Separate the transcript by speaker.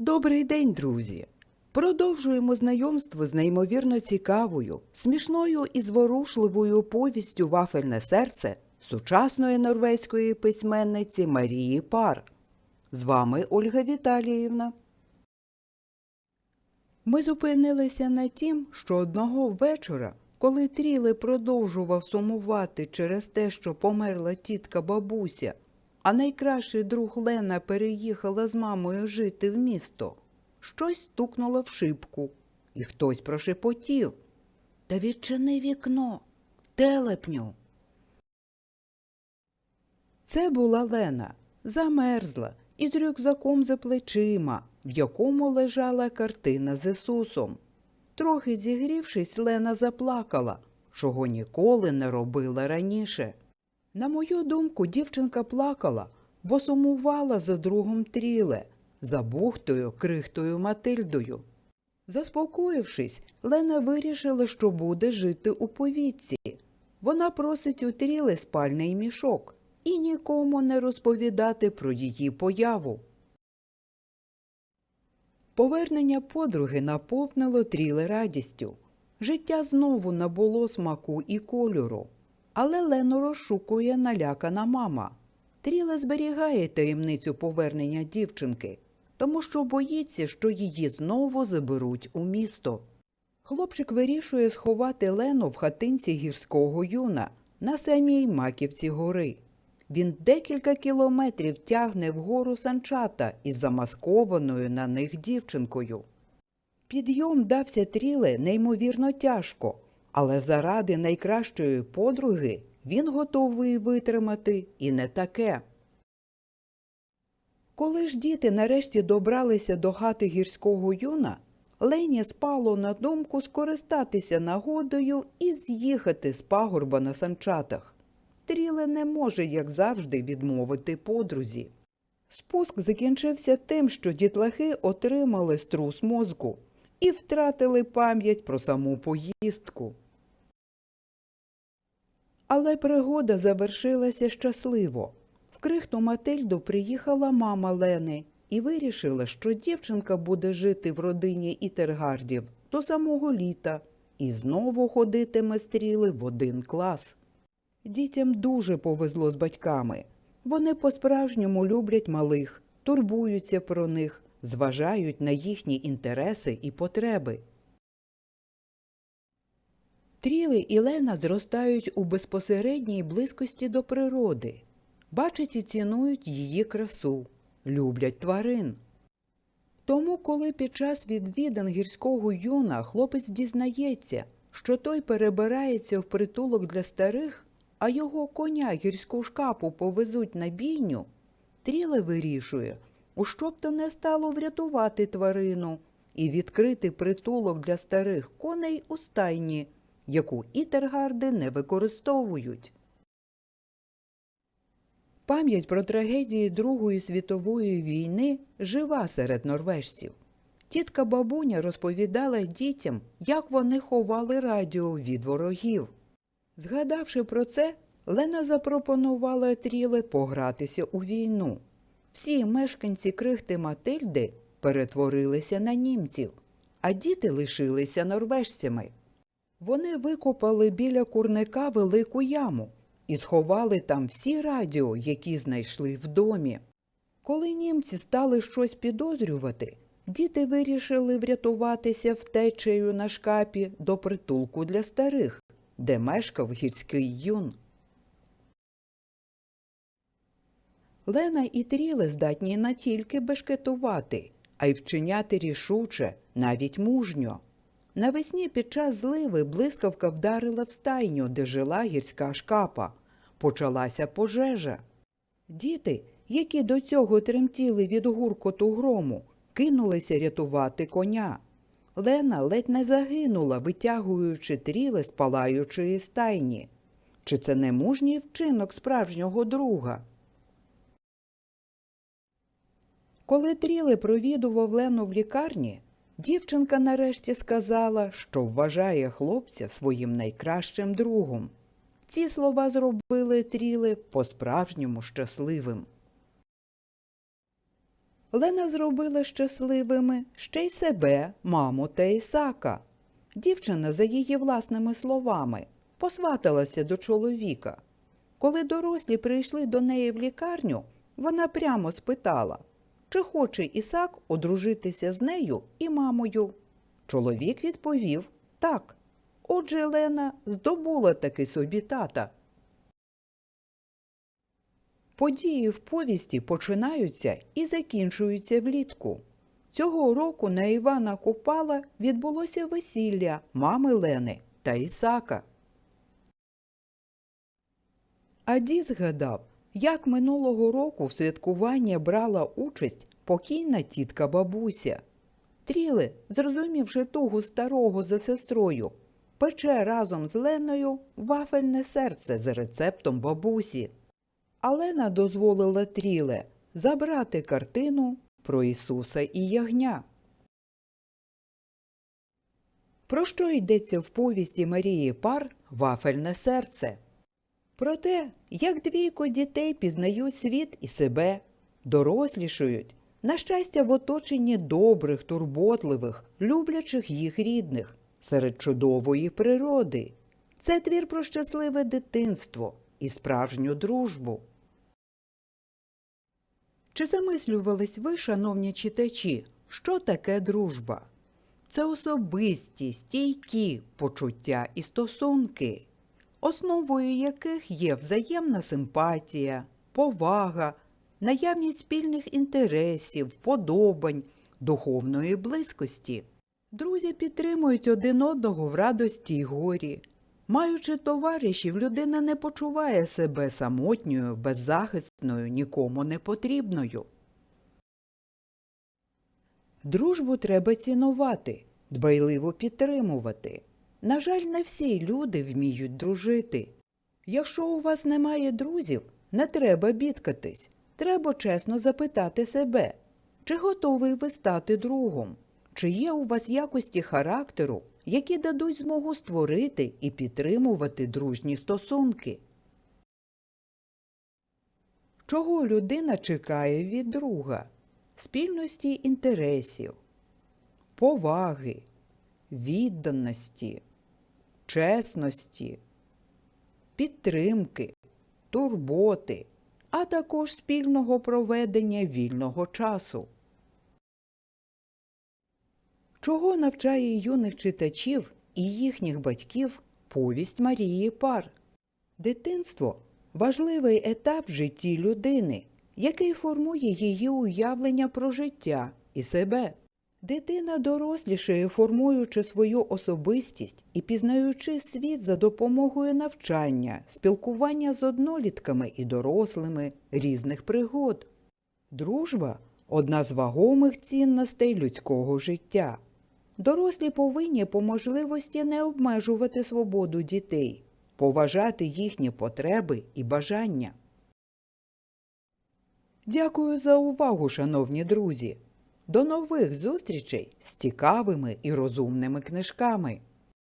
Speaker 1: Добрий день, друзі! Продовжуємо знайомство з неймовірно цікавою, смішною і зворушливою повістю Вафельне серце сучасної норвезької письменниці Марії Пар. З вами Ольга Віталіївна. Ми зупинилися на тім, що одного вечора, коли Тріле продовжував сумувати через те, що померла тітка бабуся, а найкращий друг Лена переїхала з мамою жити в місто, щось стукнуло в шибку, і хтось прошепотів. Та відчини вікно, телепню. Це була Лена, замерзла, із рюкзаком за плечима, в якому лежала картина з Ісусом. Трохи зігрівшись, Лена заплакала, чого ніколи не робила раніше. На мою думку, дівчинка плакала, бо сумувала за другом тріле, за бухтою крихтою Матильдою. Заспокоївшись, Лена вирішила, що буде жити у повітці. Вона просить у тріле спальний мішок і нікому не розповідати про її появу. Повернення подруги наповнило тріле радістю. Життя знову набуло смаку і кольору. Але Лену розшукує налякана мама. Тріле зберігає таємницю повернення дівчинки, тому що боїться, що її знову заберуть у місто. Хлопчик вирішує сховати Лену в хатинці гірського юна на самій маківці гори. Він декілька кілометрів тягне вгору санчата із замаскованою на них дівчинкою. Підйом дався тріле неймовірно тяжко, але заради найкращої подруги він готовий витримати і не таке. Коли ж діти нарешті добралися до хати гірського юна, Лені спало на думку скористатися нагодою і з'їхати з пагорба на санчатах. Тріле не може, як завжди, відмовити подрузі. Спуск закінчився тим, що дітлахи отримали струс мозку і втратили пам'ять про саму поїздку. Але пригода завершилася щасливо. В крихту Матильду приїхала мама Лени і вирішила, що дівчинка буде жити в родині Ітергардів до самого літа і знову ходитиме стріли в один клас. Дітям дуже повезло з батьками. Вони по-справжньому люблять малих, турбуються про них, зважають на їхні інтереси і потреби. Тріли і Лена зростають у безпосередній близькості до природи, бачать і цінують її красу, люблять тварин. Тому, коли під час відвідин гірського юна хлопець дізнається, що той перебирається в притулок для старих, а його коня гірську шкапу повезуть на бійню, Тріле вирішує, у що б то не стало врятувати тварину і відкрити притулок для старих коней у стайні, яку ітергарди не використовують. Пам'ять про трагедії Другої світової війни жива серед норвежців. Тітка бабуня розповідала дітям, як вони ховали радіо від ворогів. Згадавши про це, Лена запропонувала Тріле погратися у війну. Всі мешканці крихти Матильди перетворилися на німців, а діти лишилися норвежцями. Вони викопали біля курника велику яму і сховали там всі радіо, які знайшли в домі. Коли німці стали щось підозрювати, діти вирішили врятуватися втечею на шкапі до притулку для старих, де мешкав гірський юн. Лена і Тріле здатні не тільки бешкетувати, а й вчиняти рішуче, навіть мужньо. Навесні під час зливи блискавка вдарила в стайню, де жила гірська шкапа. Почалася пожежа. Діти, які до цього тремтіли від гуркоту грому, кинулися рятувати коня. Лена ледь не загинула, витягуючи тріле з палаючої стайні. Чи це не мужній вчинок справжнього друга? Коли Тріле провідував Лену в лікарні, дівчинка нарешті сказала, що вважає хлопця своїм найкращим другом. Ці слова зробили Тріле по-справжньому щасливим. Лена зробила щасливими ще й себе, маму та Ісака. Дівчина, за її власними словами, посваталася до чоловіка. Коли дорослі прийшли до неї в лікарню, вона прямо спитала, чи хоче Ісак одружитися з нею і мамою. Чоловік відповів так. Отже, Лена здобула таки собі тата. Події в повісті починаються і закінчуються влітку. Цього року на Івана Купала відбулося весілля мами Лени та Ісака. А дід згадав, як минулого року в святкуванні брала участь покійна тітка бабуся. Тріле, зрозумівши тугу старого за сестрою, пече разом з Леною вафельне серце за рецептом бабусі. А Лена дозволила Тріле забрати картину про Ісуса і Ягня. Про що йдеться в повісті Марії Пар Вафельне серце? Про те, як двійко дітей пізнають світ і себе, дорослішають, на щастя, в оточенні добрих, турботливих, люблячих їх рідних, серед чудової природи. Це твір про щасливе дитинство і справжню дружбу. Чи замислювались ви, шановні читачі, що таке дружба? Це особисті, стійкі почуття і стосунки, основою яких є взаємна симпатія, повага, наявність спільних інтересів, вподобань, духовної близькості. Друзі підтримують один одного в радості й горі. Маючи товаришів, людина не почуває себе самотньою, беззахисною, нікому не потрібною. Дружбу треба цінувати, дбайливо підтримувати. На жаль, не всі люди вміють дружити. Якщо у вас немає друзів, не треба бідкатись. Треба чесно запитати себе, чи готовий ви стати другом, чи є у вас якості характеру, які дадуть змогу створити і підтримувати дружні стосунки. Чого людина чекає від друга? Спільності інтересів, поваги, відданості, чесності, підтримки, турботи, а також спільного проведення вільного часу. Чого навчає юних читачів і їхніх батьків повість Марії Пар? Дитинство важливий етап в житті людини, який формує її уявлення про життя і себе. Дитина дорослішає, формуючи свою особистість і пізнаючи світ за допомогою навчання, спілкування з однолітками і дорослими різних пригод. Дружба одна з вагомих цінностей людського життя. Дорослі повинні по можливості не обмежувати свободу дітей, поважати їхні потреби і бажання. Дякую за увагу, шановні друзі. До нових зустрічей з цікавими і розумними книжками.